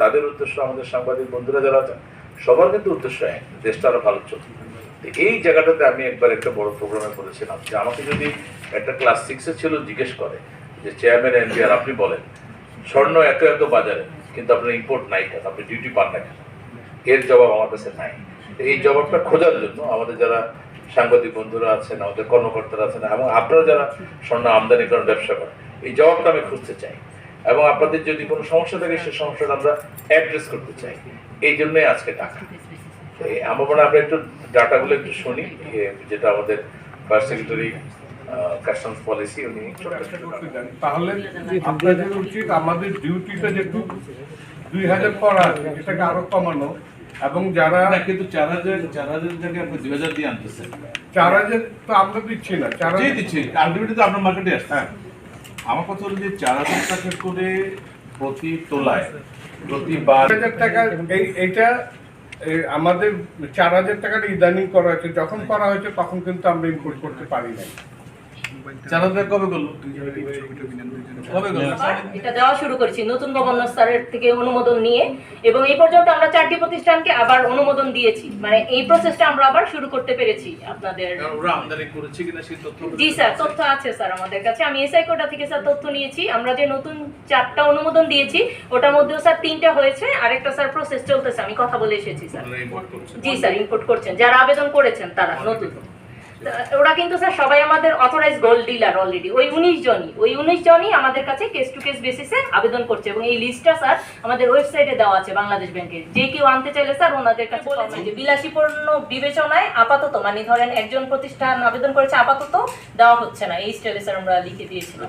তাদের উদ্দেশ্য আমাদের সাংবাদিক বন্ধুরা যারা আছেন, সবার কিন্তু উদ্দেশ্য এক, দেশটা আরও ভালো চলবে এই জায়গাটাতে আমি একবার একটা বড় প্রোগ্রামে করেছিলাম যে আমাকে যদি একটা ক্লাস সিক্সে ছিল জিজ্ঞেস করে যে চেয়ারম্যান এনবিআর আপনি বলেন, স্বর্ণ এত এত বাজারে, কিন্তু আপনার ইম্পোর্ট নাই কেন? আপনি ডিউটি পান না কেন? এর জবাব আমার কাছে নাই। এই জবাবটা খোঁজার জন্য আমাদের যারা সাংবাদিক বন্ধুরা আছেন, আমাদের কর্মকর্তারা আছেন, এবং আপনারা যারা স্বর্ণ আমদানি করেন ব্যবসা করেন, এই জবাবটা আমি খুঁজতে চাই। এবং আপনাদের যদি কোনো সমস্যা থাকে সেই সমস্যাটা আমরা অ্যাড্রেস করতে চাই। এই জন্যই আজকে টাকা। আমার মনে হয় আমরা একটু ডাটাগুলো একটু শুনি। যেটা আমাদের ফার্স্ট সেক্রেটারি কাস্টমস পলিসি উনি তাহলে আপনাদের উচিত আমাদের ডিউটিটা যেটু দুই হাজার করা আছে এটাকে আরও কমানো। এবং যারা কিন্তু চার হাজার চার হাজার জায়গায় আপনি দুই হাজার দিয়ে আনতেছেন। চার হাজার তো আমরা দিচ্ছি না চার হাজার দিচ্ছি। আলটিমেটলি তো আপনার মার্কেটে আসছে। হ্যাঁ। আমার কথা হলো যে চার হাজার টাকা করে প্রতি তোলায়, প্রতি বার। হাজার টাকা, এই, এইটা আমাদের চার হাজার টাকাটা ইদানিং করা হয়েছে। যখন করা হয়েছে, তখন কিন্তু আমরা ইম্পোর্ট করতে পারি নাই। হাজার কবে করল? কবে করল? এটা দেওয়া শুরু করেছি নতুন গভর্নর স্যারের থেকে অনুমোদন নিয়ে। এবং এই পর্যন্ত আমরা চারটি প্রতিষ্ঠানকে আবার অনুমোদন দিয়েছি। মানে এই প্রসেসটা আমরা আবার শুরু করতে পেরেছি আপনাদের। ওরা আমদানি করেছে কিনা সেই তথ্য জি স্যার তথ্য আছে স্যার আমাদের কাছে। আমি এসআই কোটা থেকে স্যার তথ্য নিয়েছি। আমরা যে নতুন চারটা অনুমোদন দিয়েছি ওটার মধ্যেও স্যার তিনটা হয়েছে। আরেকটা স্যার প্রসেস চলতেছে। আমি কথা বলে এসেছি স্যার। জি স্যার ইম্পোর্ট করছেন। যারা আবেদন করেছেন তারা নতুন। ওরা কিন্তু স্যার সবাই আমাদের অথরাইজ গোল্ড ডিলার অলরেডি ওই উনিশ জনই ওই উনিশ জনই আমাদের কাছে কেস টু কেস বেসিসে আবেদন করছে এবং এই লিস্টটা স্যার আমাদের ওয়েবসাইটে দেওয়া আছে বাংলাদেশ ব্যাংকের যে কেউ আনতে চাইলে স্যার ওনাদের কাছে বলেছে যে বিলাসী পণ্য বিবেচনায় আপাতত মানে ধরেন একজন প্রতিষ্ঠান আবেদন করেছে আপাতত দেওয়া হচ্ছে না। এই স্টাইলে স্যার আমরা লিখে দিয়েছিলাম?